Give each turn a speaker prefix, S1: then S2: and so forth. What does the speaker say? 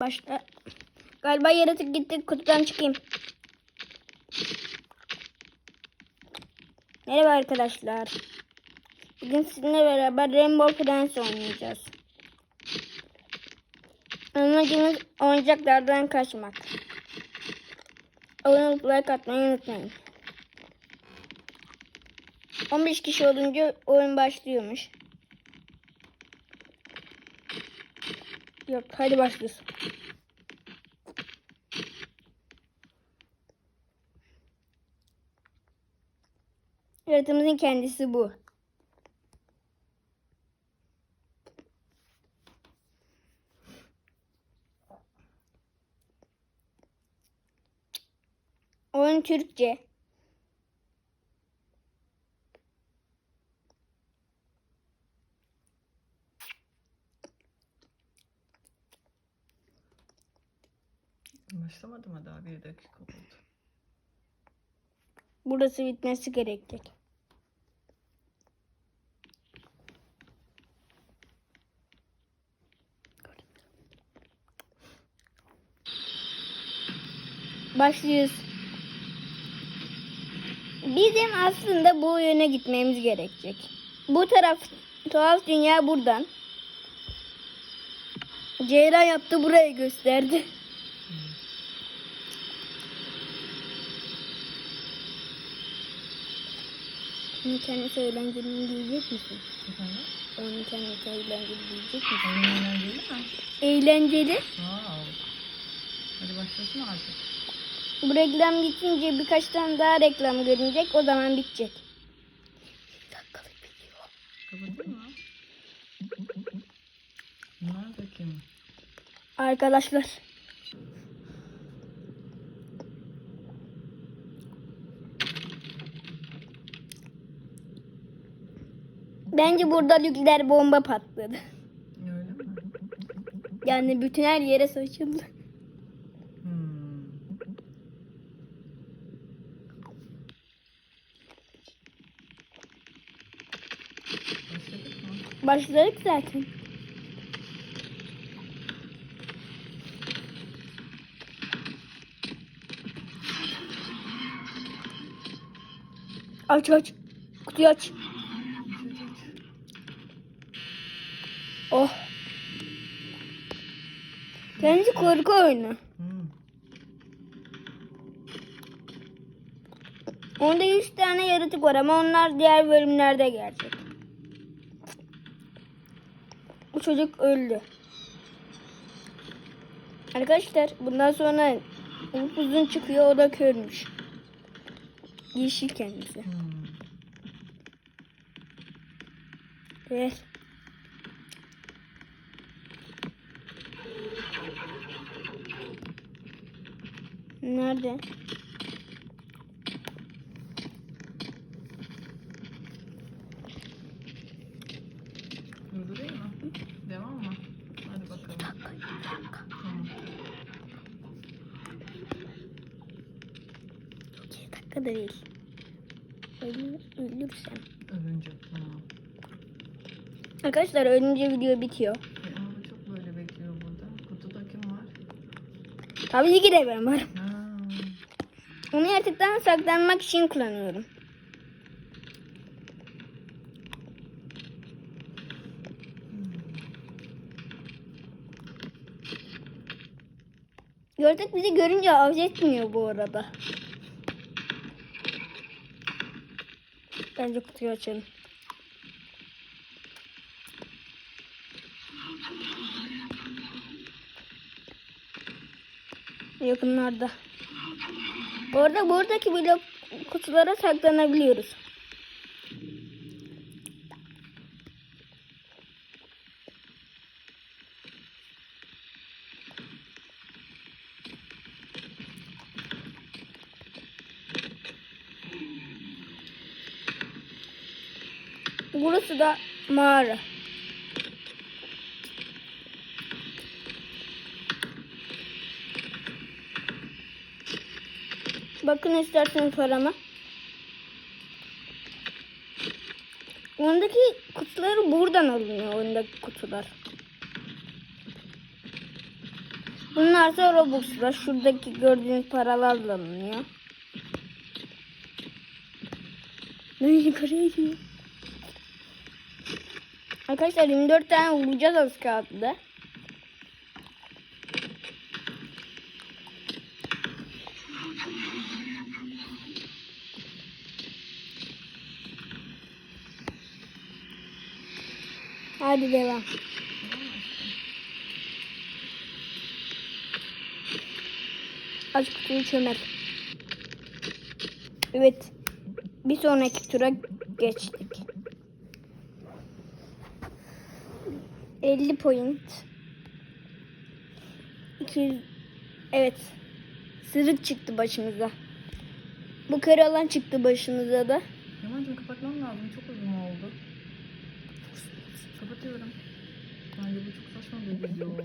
S1: Başla. Galiba yaratık gitti. Kutudan çıkayım. Merhaba arkadaşlar. Bugün sizinle beraber Rainbow Friends oynayacağız. Amacımız oyuncaklardan kaçmak. Abone olup like atmayı unutmayın. 15 kişi olunca oyun başlıyormuş. Yok hadi başlıyoruz. Yaratımızın kendisi bu. Oyun Türkçe.
S2: Başlamadı mı daha bir dakika oldu.
S1: Burası bitmesi gerekecek. Başlıyoruz. Bizim aslında bu yöne gitmemiz gerekecek. Bu taraf tuhaf dünya buradan. Ceyran yaptı burayı gösterdi. Onun kendisi eğlenceli diyecek misin?
S2: Efendim?
S1: Onun kendisi eğlenceli diyecek misin?
S2: Oyun eğlenceli mi?
S1: Eğlenceli.
S2: Wow. Hadi başlasın artık.
S1: Bu reklam geçince birkaç tane daha reklam görünecek. O zaman bitecek.
S2: Kapatın mı? Bunlar da kim?
S1: Arkadaşlar. Bence burada nükleer bomba patladı. Yani bütün her yere saçıldı.
S2: Hmm. Başladık
S1: zaten. Aç aç. Kutuyu aç. Oh. Kendisi korku oyunu.
S2: Hmm.
S1: Onda 100 tane yaratık var ama onlar diğer bölümlerde gelecek. Bu çocuk öldü. Arkadaşlar bundan sonra uzun çıkıyor o da körmüş. Yeşil kendisi.
S2: Hmm.
S1: Evet. Nerede?
S2: Durdurayım mı? Devam mı? Hadi bakalım. Tamam.
S1: İki dakika da değil. Ölü, ölürsem.
S2: Ölünce. Tamam.
S1: Arkadaşlar ölünce video bitiyor.
S2: E, ama çok böyle bekliyor burada. Kutuda kim var?
S1: Tabii ki de ben varım. Onu yaratıktan saklanmak için kullanıyorum. Yaratık bizi görünce av etmiyor bu arada. Bence kutuyu açalım. Yakınlarda. Orada buradaki blok kutulara saklanabiliyoruz. Burası da mağara. Bakın isterseniz parama. Ondaki kutuları buradan alınıyor. Ondaki kutular. Bunlar da Robux'la şuradaki gördüğünüz paralarla alınıyor. Ne yukarıya gidiyor. Arkadaşlar 24 tane vuracağız az kaldı. Hadi devam. Aç kutuyu çömel. Evet. Bir sonraki tura geçtik. 50 point. 200 Evet. Sırık çıktı başımıza. Bu kare alan çıktı başımıza da.
S2: Yaman'cığım kapatmam lazım. Çok uzun. Kapatıyorum. Bence bu çok saçma bir video.